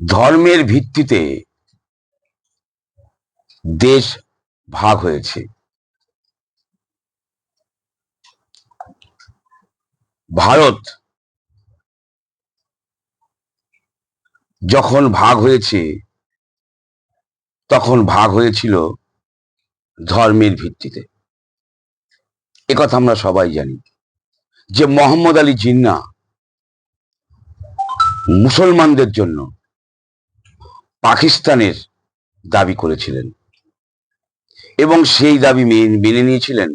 ধর্মের ভিত্তিতে দেশ ভাগ হয়েছে। ভারত যখন ভাগ হয়েছে, তখন ভাগ হয়েছিল ধর্মের ভিত্তিতে। একথা আমরা সবাই জানি যে মোহাম্মদ আলী জিন্না মুসলমানদের জন্য পাকিস্তানের দাবি করেছিলেন। এবং সেই দাবি মেনে নিয়েছিলেন।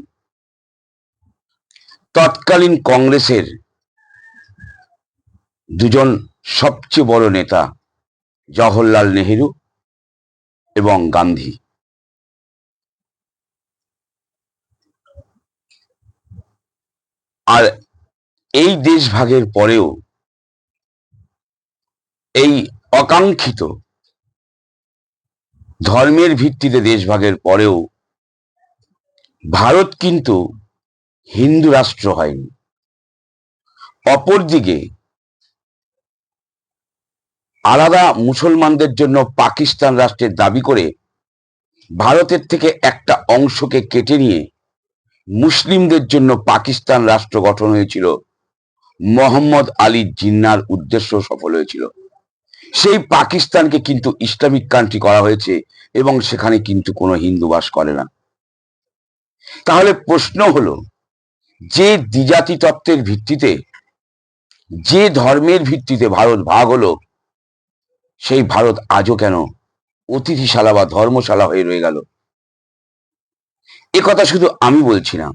তৎকালীন কংগ্রেসের দুজন সবচেয়ে বড় নেতা জওহরলাল নেহেরু এবং গান্ধী। আর এই দেশ ভাগের পরেও এই অকাঙ্ক্ষিত ধর্মের ভিত্তিতে দেশভাগের পরেও ভারত কিন্তু হিন্দু রাষ্ট্র হয়নি। অপরদিকে আলাদা মুসলমানদের জন্য পাকিস্তান রাষ্ট্রের দাবি করে ভারতের থেকে একটা অংশকে কেটে নিয়ে মুসলিমদের জন্য পাকিস্তান রাষ্ট্র গঠন হয়েছিল। মোহাম্মদ আলী জিন্নার উদ্দেশ্য সফল হয়েছিল। সেই পাকিস্তানকে কিন্তু ইসলামিক কান্ট্রি করা হয়েছে এবং সেখানে কিন্তু কোনো হিন্দু বাস করে না। তাহলে প্রশ্ন হলো, যে দ্বিজাতি তত্ত্বের ভিত্তিতে, যে ধর্মের ভিত্তিতে ভারত ভাগ হলো, সেই ভারত আজও কেন অতিথিশালা বা ধর্মশালা হয়ে রয়ে গেল? কথা শুধু আমি বলছি না।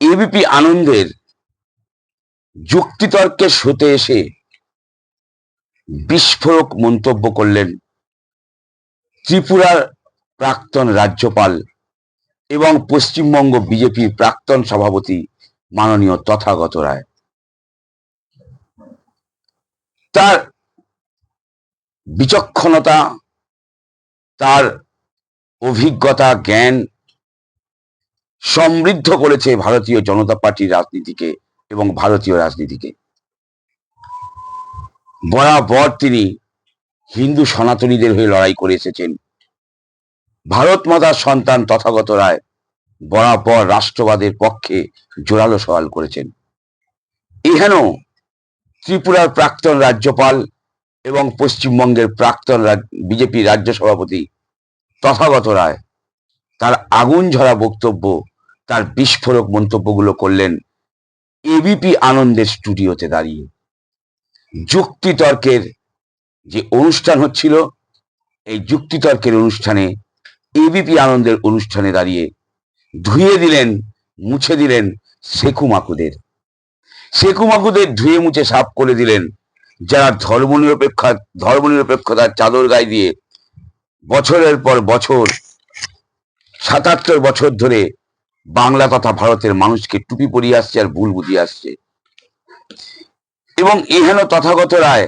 এবিপি আনন্দের যুক্তিতর্কের শোতে এসে বিস্ফোরক মন্তব্য করলেন ত্রিপুরার প্রাক্তন রাজ্যপাল এবং পশ্চিমবঙ্গ বিজেপির প্রাক্তন সভাপতি মাননীয় তথাগত রায়। তার বিচক্ষণতা, তার অভিজ্ঞতা, জ্ঞান সমৃদ্ধ করেছে ভারতীয় জনতা পার্টির রাজনীতিকে এবং ভারতীয় রাজনীতিকে। বরাবর তিনি হিন্দু সনাতনীদের হয়ে লড়াই করে এসেছেন। ভারত মাতার সন্তান তথাগত রায় বরাবর রাষ্ট্রবাদের পক্ষে জোরালো সওয়াল করেছেন। এহেন ত্রিপুরার প্রাক্তন রাজ্যপাল এবং পশ্চিমবঙ্গের প্রাক্তন বিজেপি রাজ্য সভাপতি তথাগত রায় তার আগুন ঝরা বক্তব্য, তার বিস্ফোরক মন্তব্যগুলো করলেন এবিপি আনন্দের স্টুডিওতে দাঁড়িয়ে। যুক্তিতর্কের যে অনুষ্ঠান হচ্ছিল, এই যুক্তিতর্কের অনুষ্ঠানে এবিপি আনন্দের অনুষ্ঠানে দাঁড়িয়ে ধুয়ে দিলেন, মুছে দিলেন শেখু মাকুদের। শেখু মাকুদের ধুয়ে মুছে সাফ করে দিলেন যারা ধর্মনিরপেক্ষা, ধর্মনিরপেক্ষতার চাদর গায়ে দিয়ে বছরের পর বছর, সাতাত্তর বছর ধরে বাংলা তথা ভারতের মানুষকে টুপি পরিয়ে আসছে আর ভুল বুঝিয়ে আসছে। এবং এহেন তথাগত রায়।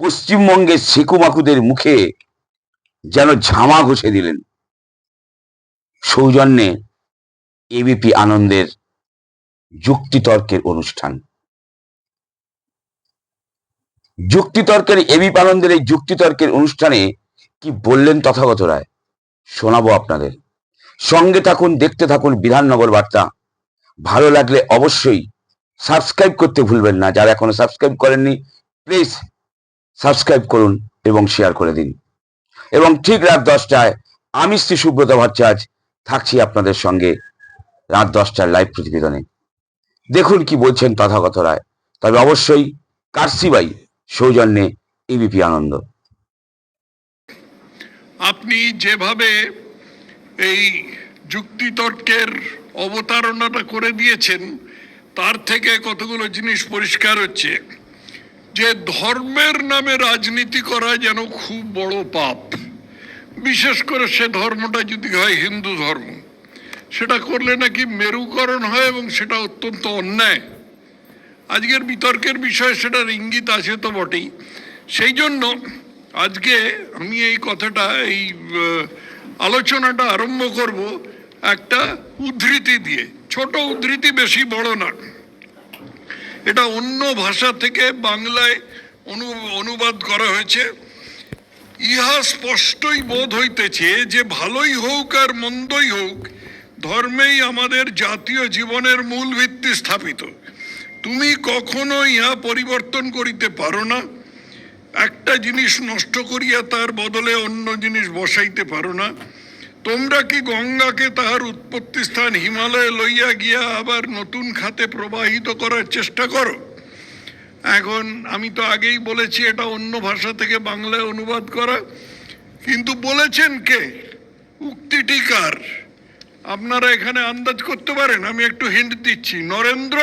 পশ্চিমবঙ্গের শেখু মাকুদের মুখে যেন ঝামা ঘষে দিলেন। সৌজন্যে এবিপি আনন্দের যুক্তিতর্কের অনুষ্ঠান। যুক্তিতর্কের এবিপি আনন্দের এই যুক্তিতর্কের অনুষ্ঠানে কি বললেন তথাগত রায়? শোনাবো আপনাদের। সঙ্গে থাকুন, দেখতে থাকুন বিধাননগর বার্তা। ভালো লাগলে অবশ্যই সাবস্ক্রাইব করতে ভুলবেন না। যারা এখনও সাবস্ক্রাইব করেননি প্লিজ সাবস্ক্রাইব করুন এবং শেয়ার করে দিন। এবং ঠিক রাত দশটায় আমি শ্রী সুব্রত ভট্টাচার্য থাকছি আপনাদের সঙ্গে রাত দশটার লাইভ প্রতিবেদনে। দেখুন কি বলছেন তথাগত রায়। তবে অবশ্যই কার্সিবাই সৌজন্যে এবিপি আনন্দ। আপনি যেভাবে এই যুক্তিতর্কের অবতারণাটা করে দিয়েছেন তার থেকে কতগুলো জিনিস পরিষ্কার হচ্ছে? যে ধর্মের নামে রাজনীতি করা যেন খুব বড় পাপ। বিশেষ করে সে ধর্মটা যদি হয় হিন্দু ধর্ম, সেটা করলে নাকি মেরুকরণ হয় এবং সেটা অত্যন্ত অন্যায়। আজকের বিতর্কের বিষয়ে সেটার ইঙ্গিত আছে তো বটেই। সেই জন্য আজকে আমি এই কথাটা, এই আলোচনাটা আরম্ভ করব একটা উদ্ধৃতি দিয়ে। ছোট উদ্ধৃতি বেশি বড় না। এটা অন্য ভাষা থেকে বাংলায় অনু- অনুবাদ করা হয়েছে। ইহা স্পষ্টই বোধ হইতেছে যে ভালোই হোক আর মন্দই হোক, ধর্মেই আমাদের জাতীয় জীবনের মূল ভিত্তি স্থাপিত। তুমি কখনো ইহা পরিবর্তন করিতে পারো না। একটা জিনিস নষ্ট করিয়া তার বদলে অন্য জিনিস বসাইতে পারো না। তোমরা কি গঙ্গাকে তাহার উৎপত্তি স্থান হিমালয়ে লইয়া গিয়া আবার নতুন খাতে প্রবাহিত করার চেষ্টা করো? এখন আমি তো আগেই বলেছি এটা অন্য ভাষা থেকে বাংলায় অনুবাদ করা। কিন্তু বলেছেন কে? উক্তিটি কার? আপনারা এখানে আন্দাজ করতে পারেন আমি একটু হিন্ট দিচ্ছি। নরেন্দ্র?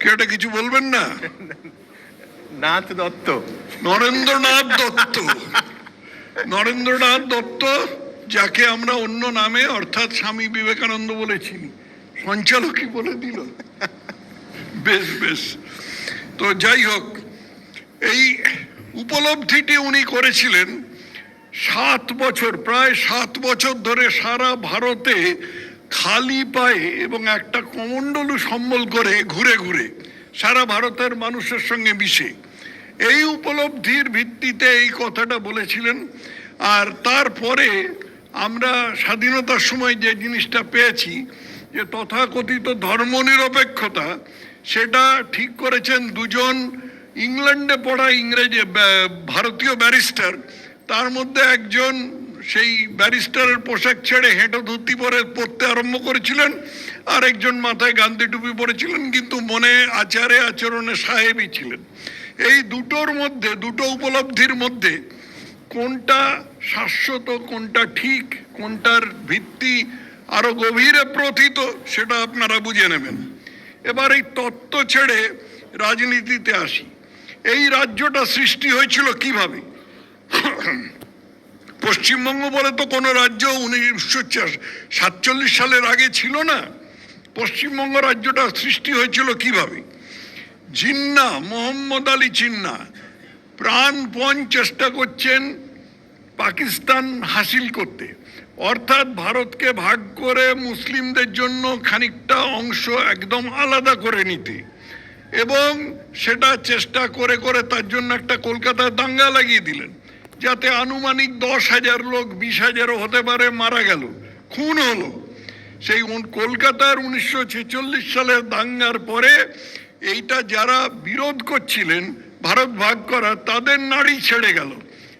কে এটা কিছু বলবেন না? নাথ দত্ত। নরেন্দ্রনাথ দত্ত। নরেন্দ্রনাথ দত্ত, যাকে আমরা অন্য নামে অর্থাৎ স্বামী বিবেকানন্দ বলে চিনি, সঞ্চালকই বলে দিল। বেশ বেশ। তো যাই হোক, এই উপলব্ধিটি উনি করেছিলেন সাত বছর, প্রায় সাত বছর ধরে সারা ভারতে খালি পায়ে এবং একটা কমণ্ডলু সম্বল করে ঘুরে ঘুরে, সারা ভারতের মানুষের সঙ্গে মিশে। এই উপলব্ধির ভিত্তিতে এই কথাটা বলেছিলেন। আর তারপরে আমরা স্বাধীনতার সময় যে জিনিসটা পেয়েছি, যে তথাকথিত ধর্মনিরপেক্ষতা, সেটা ঠিক করেছেন দুজন ইংল্যান্ডে পড়া ইংরেজি ভারতীয় ব্যারিস্টার। তার মধ্যে একজন সেই ব্যারিস্টারের পোশাক ছেড়ে হেঁটো ধুতি পরে পড়তে আরম্ভ করেছিলেন, আর একজন মাথায় গান্ধী টুপি পরেছিলেন, কিন্তু মনে আচারে আচরণে সাহেবই ছিলেন। এই দুটোর মধ্যে, দুটো উপলব্ধির মধ্যে কোনটা শাশ্বত, কোনটা ঠিক, কোনটার ভিত্তি আরও গভীরে প্রথিত সেটা আপনারা বুঝে নেবেন। এবার এই তত্ত্ব ছেড়ে রাজনীতিতে আসি। এই রাজ্যটা সৃষ্টি হয়েছিল কীভাবে? পশ্চিমবঙ্গ বলে তো কোনো রাজ্য উনিশশো সাতচল্লিশ সালের আগে ছিল না। পশ্চিমবঙ্গ রাজ্যটা সৃষ্টি হয়েছিল কীভাবে? জিন্না, মোহাম্মদ আলী জিন্না। প্রাণপণ চেষ্টা করছেন পাকিস্তান হাসিল করতে। অর্থাৎ ভারতকে ভাগ করে মুসলিমদের জন্য খানিকটা অংশ একদম আলাদা করে নিতে। এবং সেটা চেষ্টা করে করে তার জন্য একটা কলকাতায় দাঙ্গা লাগিয়ে দিলেন। যাতে আনুমানিক দশ হাজার লোক বিশ হাজারও হতে পারে মারা গেল, খুন হলো। সেই কলকাতার উনিশশো ছেচল্লিশ সালের দাঙ্গার পরে এইটা যারা বিরোধ করছিলেন, ভারত ভাগ করা, তাদের নাড়ি ছেড়ে গেল।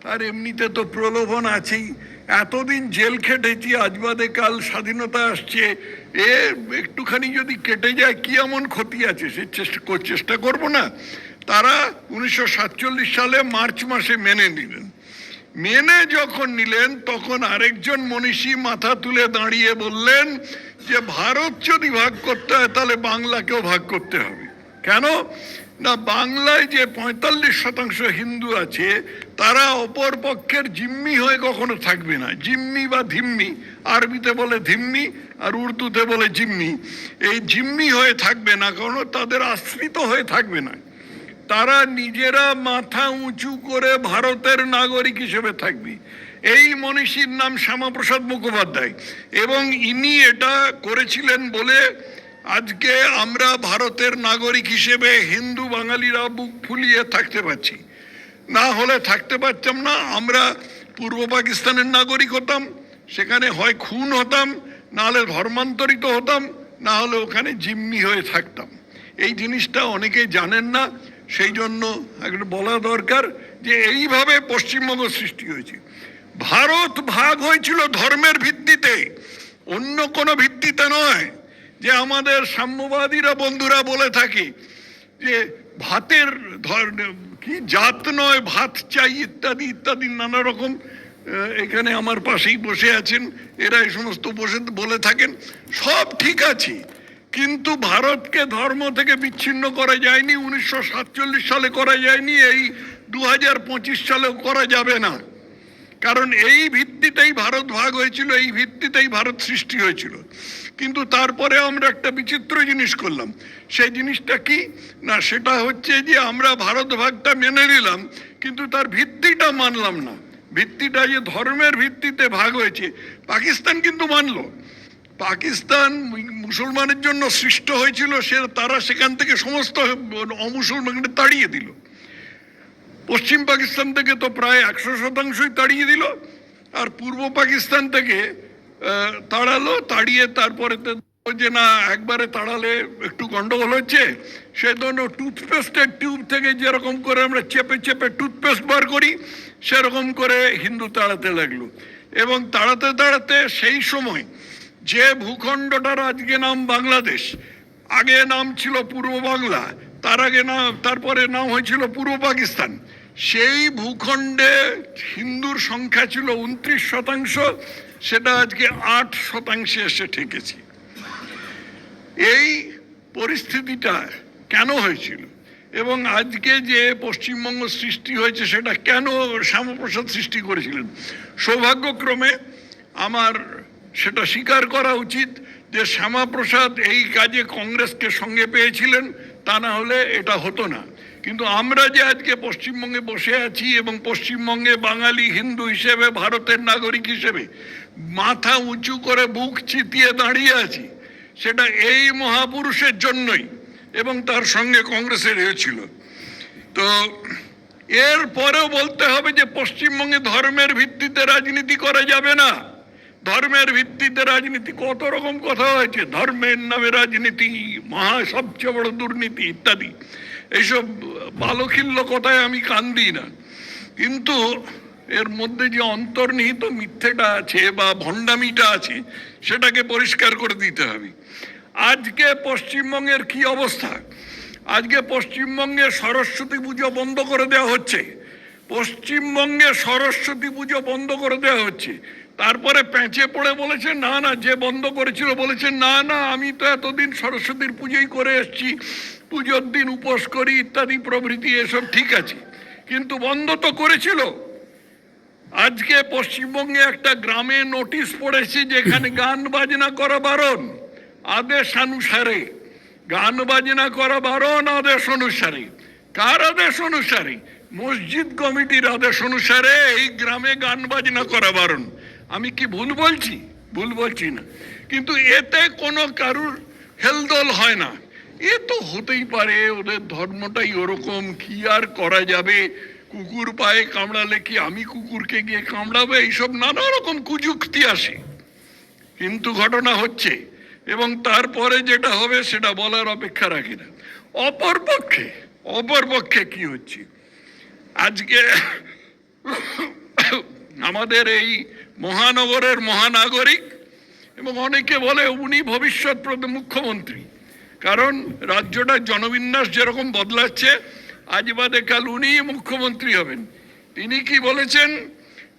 আর এমনিতে তো প্রলোভন আছেই। এতদিন জেল খেটেছি, আজ বাদে কাল স্বাধীনতা আসছে। এ একটুখানি যদি কেটে যায়, কি এমন ক্ষতি আছে? সে চেষ্টা চেষ্টা করব না। তারা উনিশশো সাতচল্লিশ সালে মার্চ মাসে মেনে নিলেন। মেনে যখন নিলেন, তখন আরেকজন মনীষী মাথা তুলে দাঁড়িয়ে বললেন যে, ভারত যদি ভাগ করতে হয়, তাহলে বাংলাকেও ভাগ করতে হবে। কেন? না, বাংলায় যে পঁয়তাল্লিশ শতাংশ হিন্দু আছে, তারা অপর পক্ষের জিম্মি হয়ে কখনো থাকবে না। জিম্মি বা ধিম্মি। আরবিতে বলে ধিম্মি, আর উর্দুতে বলে জিম্মি। এই জিম্মি হয়ে থাকবে না কারণ তাদের আশ্রিত হয়ে থাকবে না। তারা নিজেরা মাথা উঁচু করে ভারতের নাগরিক হিসেবে থাকবে। এই মনীষীর নাম শ্যামাপ্রসাদ মুখোপাধ্যায়। এবং ইনি এটা করেছিলেন বলে আজকে আমরা ভারতের নাগরিক হিসেবে হিন্দু বাঙালিরা বুক ফুলিয়ে থাকতে পারছি। না হলে থাকতে পারতাম না, আমরা পূর্ব পাকিস্তানের নাগরিক হতাম, সেখানে হয় খুন হতাম, না হলে ধর্মান্তরিত হতাম, না হলে ওখানে জিম্মি হয়ে থাকতাম। এই জিনিসটা অনেকেই জানেন না, সেই জন্য একটু বলা দরকার যে এইভাবে পশ্চিমবঙ্গ সৃষ্টি হয়েছে। ভারত ভাগ হয়েছিল ধর্মের ভিত্তিতে, অন্য কোনো ভিত্তিতে নয়। যে আমাদের সাম্যবাদীরা বন্ধুরা বলে থাকে যে ভাতের কি জাত নয়, ভাত চাই ইত্যাদি ইত্যাদি, নানা রকম এখানে আমার পাশেই বসে আছেন, এরা এই সমস্ত বসে বলে থাকেন, সব ঠিক আছে। কিন্তু ভারতকে ধর্ম থেকে বিচ্ছিন্ন করা যায়নি, উনিশশো সাতচল্লিশ সালে করা যায়নি, এই দু হাজার পঁচিশ সালেও করা যাবে না। কারণ এই ভিত্তিতেই ভারত ভাগ হয়েছিল, এই ভিত্তিতেই ভারত সৃষ্টি হয়েছিল। কিন্তু তারপরে আমরা একটা বিচিত্র জিনিস করলাম। সেই জিনিসটা কি? না, সেটা হচ্ছে যে আমরা ভারত ভাগটা মেনে নিলাম, কিন্তু তার ভিত্তিটা মানলাম না। ভিত্তিটা যে ধর্মের ভিত্তিতে ভাগ হয়েছে, পাকিস্তান কিন্তু মানলো। পাকিস্তান মুসলমানের জন্য সৃষ্ট হয়েছিল, সে তারা সেখান থেকে সমস্ত অমুসলমানকে তাড়িয়ে দিল। পশ্চিম পাকিস্তান থেকে তো প্রায় একশো শতাংশই তাড়িয়ে দিল, আর পূর্ব পাকিস্তান থেকে তাড়ালো, তাড়িয়ে তারপরে যে, না, একবারে তাড়ালে একটু গন্ডগোল হচ্ছে। সেজন্য টুথপেস্টের টিউব থেকে যেরকম করে আমরা চেপে চেপে টুথপেস্ট বার করি, সেরকম করে হিন্দু তাড়াতে লাগল। এবং তাড়াতে তাড়াতে সেই সময় যে ভূখণ্ডটার আজকে নাম বাংলাদেশ, আগে নাম ছিল পূর্ব বাংলা, তার আগে নাম তারপরে নাম হয়েছিল পূর্ব পাকিস্তান, সেই ভূখণ্ডে হিন্দুর সংখ্যা ছিল উনত্রিশ শতাংশ সেটা আজকে আট শতাংশে এসে ঠেকেছে। এই পরিস্থিতিটা কেন হয়েছিল? এবং আজকে যে পশ্চিমবঙ্গ সৃষ্টি হয়েছে, সেটা কেন শ্যামাপ্রসাদ সৃষ্টি করেছিলেন? সৌভাগ্যক্রমে আমার সেটা স্বীকার করা উচিত যে শ্যামাপ্রসাদ এই কাজে কংগ্রেসকে সঙ্গে পেয়েছিলেন, তা না হলে এটা হতো না। কিন্তু আমরা যে আজকে পশ্চিমবঙ্গে বসে আছি এবং পশ্চিমবঙ্গে বাঙালি হিন্দু হিসেবে, ভারতের নাগরিক হিসেবে মাথা উঁচু করে বুক চিতিয়ে দাঁড়িয়ে আছি। সেটা এই মহাপুরুষের জন্যই এবং তার সঙ্গে কংগ্রেসের হয়েছিল তো এর পরেও বলতে হবে যে পশ্চিমবঙ্গে ধর্মের ভিত্তিতে রাজনীতি করা যাবে না। ধর্মের ভিত্তিতে রাজনীতি কত রকম কথা হয়েছে। ধর্মের নামে রাজনীতি, মহা সবচেয়ে বড় দুর্নীতি ইত্যাদি। এইসব বালখিল্য কথায় আমি কান দিই না। কিন্তু এর মধ্যে যে অন্তর্নিহিত মিথ্যেটা আছে বা ভণ্ডামিটা আছে, সেটাকে পরিষ্কার করে দিতে হবে। আজকে পশ্চিমবঙ্গের কি অবস্থা? আজকে পশ্চিমবঙ্গে সরস্বতী পুজো বন্ধ করে দেওয়া হচ্ছে। পশ্চিমবঙ্গে সরস্বতী পুজো বন্ধ করে দেওয়া হচ্ছে। তারপরে প্যাঁচে পড়ে বলেছে, না না, যে বন্ধ করেছিল বলেছে, না না, আমি তো এতদিন সরস্বতীর পুজোই করে এসেছি। পুজোর দিন উপোস করি, ইত্যাদি প্রভৃতি, এসব ঠিক আছে। কিন্তু বন্ধ তো করেছিল। আজকে পশ্চিমবঙ্গে একটা গ্রামে নোটিশ পড়েছি যেখানে গান বাজনা করা বারণ আদেশ অনুসারে। গান বাজনা করা বারণ আদেশ অনুসারে। কার আদেশ অনুসারে? মসজিদ কমিটির আদেশ অনুসারে এই গ্রামে গান বাজনা করা বারণ। আমি কি ভুল বলছি? ভুল বলছি না। কিন্তু এতে কোনো কারুর হেলদল হয় না। এ তো হতেই পারে ওদের ধর্মটাই ওরকম কি আর করা যাবে? কুকুর পায়ে কামড়ালে কি আমি কুকুরকে গিয়ে কামড়াবে? এইসব নানা রকম কুযুক্তি আসে। কিন্তু ঘটনা হচ্ছে, এবং তারপরে যেটা হবে সেটা বলার অপেক্ষা রাখি না। অপর পক্ষে অপর পক্ষে কি হচ্ছে? আজকে আমাদের এই মহানগরের মহানাগরিক, এবং অনেকে বলে উনি ভবিষ্যৎ মুখ্যমন্ত্রী। কারণ রাজ্যটার জনবিন্যাস যেরকম বদলাচ্ছে আজ বাদে কাল উনিই মুখ্যমন্ত্রী হবেন। তিনি কি বলেছেন?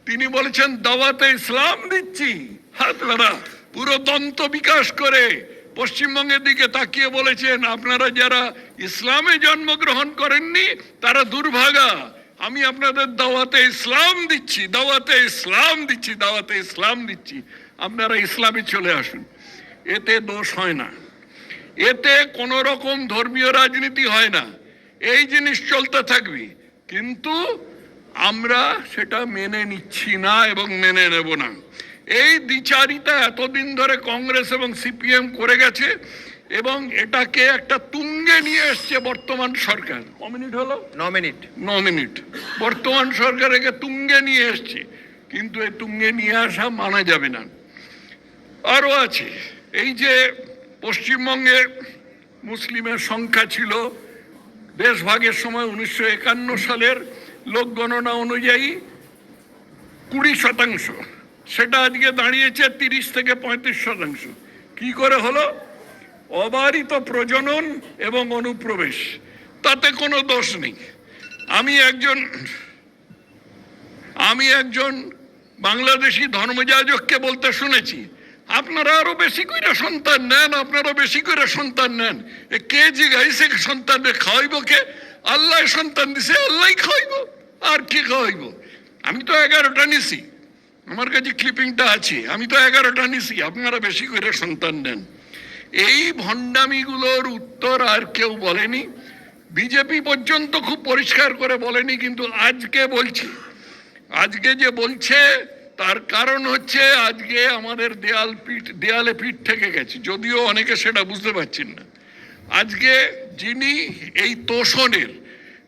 তিনি বলেছেন, দাওয়াতে ইসলাম দিচ্ছি। হাত লারা পুরো দন্ত বিকাশ করে পশ্চিমবঙ্গের দিকে তাকিয়ে বলেছেন, আপনারা যারা ইসলামে জন্মগ্রহণ করেননি, তারা দুর্ভাগা। আমি আপনাদের দাওয়াতে ইসলাম দিচ্ছি, দাওয়াতে ইসলাম দিচ্ছি, দাওয়াতে ইসলাম দিচ্ছি। আপনারা ইসলামে চলে আসুন। এতে দোষ হয় না। এতে কোনো রকম ধর্মীয় রাজনীতি হয় না। এই জিনিস চলতে থাকবে। কিন্তু আমরা সেটা মেনে নিচ্ছি না এবং মেনে নেব না। এই দ্বিচারিতা এতদিন ধরে কংগ্রেস এবং সিপিএম করে গেছে এবং এটাকে একটা তুঙ্গে নিয়ে এসছে বর্তমান সরকার। ক মিনিট হলো? ন মিনিট। ন মিনিট। বর্তমান সরকার একে তুঙ্গে নিয়ে এসছে। কিন্তু এই তুঙ্গে নিয়ে আসা মানা যাবে না। আরও আছে এই যে পশ্চিমবঙ্গে মুসলিমের সংখ্যা ছিল দেশভাগের সময় উনিশশো একান্ন সালের লোক গণনা অনুযায়ী কুড়ি শতাংশ। সেটা আজকে দাঁড়িয়েছে তিরিশ থেকে পঁয়ত্রিশ শতাংশ। কি করে হলো? অবারিত প্রজনন এবং অনুপ্রবেশ। তাতে কোনো দোষ নেই। আমি একজন আমি একজন বাংলাদেশি ধর্মযাজককে বলতে শুনেছি আপনারা আরও বেশি করে সন্তান নেন, আপনারা বেশি করে সন্তান নেন। কে জিগাইছে সন্তানরে খাওয়াইব কে? আল্লাহ সন্তান দিছে, আল্লাহ খাওয়াইব, আর কি খাওয়াইব? আমি তো এগারোটা নিছি। আমার কাছে ক্লিপিংটা আছে, আমি তো এগারোটা নিছি, আপনারা বেশি করে সন্তান নেন। এই ভণ্ডামিগুলোর উত্তর আর কেউ বলেনি। বিজেপি পর্যন্ত খুব পরিষ্কার করে বলেনি, কিন্তু আজকে বলছি। আজকে যে বলছে তার কারণ হচ্ছে আজকে আমাদের দেয়াল পিঠ, দেয়ালে পিঠ থেকে গেছে। যদিও অনেকে সেটা বুঝতে পারছেন না। আজকে যিনি এই তোষণের,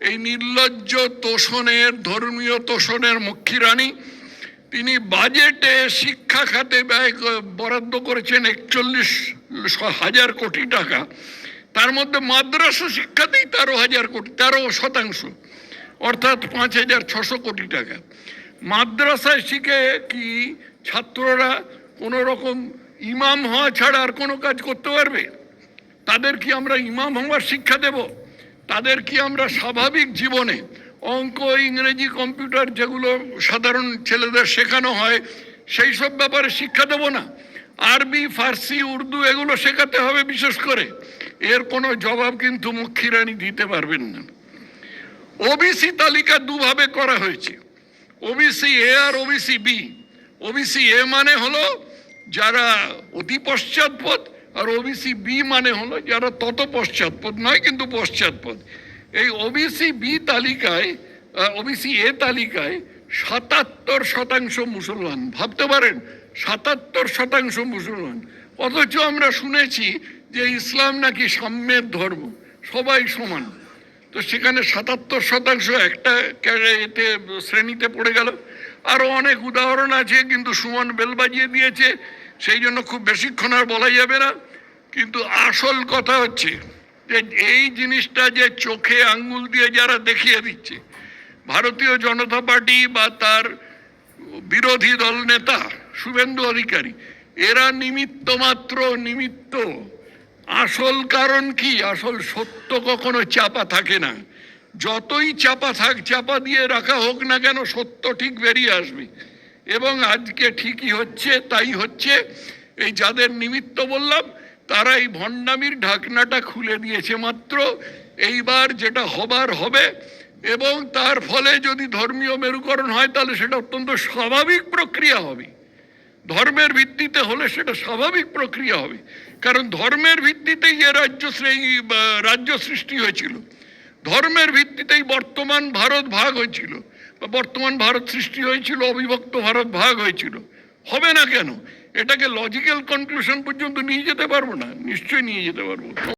এই নির্লজ্জ তোষণের, ধর্মীয় তোষণের মুখ্যী রানী তিনি বাজেটে শিক্ষা খাতে ব্যয় বরাদ্দ করেছেন একচল্লিশ হাজার কোটি টাকা। তার মধ্যে মাদ্রাসা শিক্ষাতেই তেরো হাজার কোটি, তেরো শতাংশ, অর্থাৎ পাঁচ হাজার ছশো কোটি টাকা। মাদ্রাসায় শিখে কি ছাত্ররা কোনো রকম ইমাম হওয়া ছাড়া আর কোনো কাজ করতে পারবে? তাদের কি আমরা ইমাম হওয়ার শিক্ষা দেব? তাদের কি আমরা স্বাভাবিক জীবনে অঙ্ক, ইংরেজি, কম্পিউটার যেগুলো সাধারণ ছেলেদের শেখানো হয়, সেই সব ব্যাপারে শিক্ষা দেব না? আরবি, ফার্সি, উর্দু এগুলো শেখাতে হবে বিশেষ করে। এর কোনো জবাব কিন্তু মুখ্যিরানি দিতে পারবেন না। ওবিসি তালিকা দুভাবে করা হয়েছে। ওবিসি এ আর ওবিসি বি ওবিসি এ মানে হলো যারা অতি পশ্চাৎপদ আর ওবিসি বি মানে হলো যারা তত পশ্চাৎপদ নয় কিন্তু পশ্চাৎপদ। এই ওবিসি বি তালিকায় ওবিসি এ তালিকায় সাতাত্তর শতাংশ মুসলমান। ভাবতে পারেন, সাতাত্তর শতাংশ মুসলমান। অথচ আমরা শুনেছি যে ইসলাম নাকি সাম্যের ধর্ম, সবাই সমান। তো সেখানে সাতাত্তর শতাংশ একটা এতে শ্রেণীতে পড়ে গেল। আরও অনেক উদাহরণ আছে, কিন্তু সুমন বেল বাজিয়ে দিয়েছে, সেই জন্য খুব বেশিক্ষণ আর বলা যাবে না। কিন্তু আসল কথা হচ্ছে যে, এই জিনিসটা যে চোখে আঙ্গুল দিয়ে যারা দেখিয়ে দিচ্ছে, ভারতীয় জনতা পার্টি বা তার বিরোধী দল নেতা, শুভেন্দু অধিকারী, এরা নিমিত্ত মাত্র নিমিত্ত। আসল কারণ কি? আসল সত্য কখনো চাপা থাকে না। যতই চাপা থাক, চাপা দিয়ে রাখা হোক না কেন সত্য ঠিক বেরিয়ে আসবে। এবং আজকে ঠিকই হচ্ছে, তাই হচ্ছে। এই যাদের নিমিত্ত বললাম, তারা এই ভণ্ডামির ঢাকনাটা খুলে দিয়েছে মাত্র। এইবার যেটা হবার হবে, এবং তার ফলে যদি ধর্মীয় মেরুকরণ হয়, তাহলে সেটা অত্যন্ত স্বাভাবিক প্রক্রিয়া হবে। ধর্মের ভিত্তিতে হলে সেটা স্বাভাবিক প্রক্রিয়া হবে। কারণ ধর্মের ভিত্তিতেই এ রাজ্য রাজ্য সৃষ্টি হয়েছিল। ধর্মের ভিত্তিতেই বর্তমান ভারত ভাগ হয়েছিল। বা বর্তমান ভারত সৃষ্টি হয়েছিল, অবিভক্ত ভারত ভাগ হয়েছিল। হবে না কেন? এটাকে লজিক্যাল কনক্লুশন পর্যন্ত নিয়ে যেতে পারব না? নিশ্চয়ই নিয়ে যেতে পারব।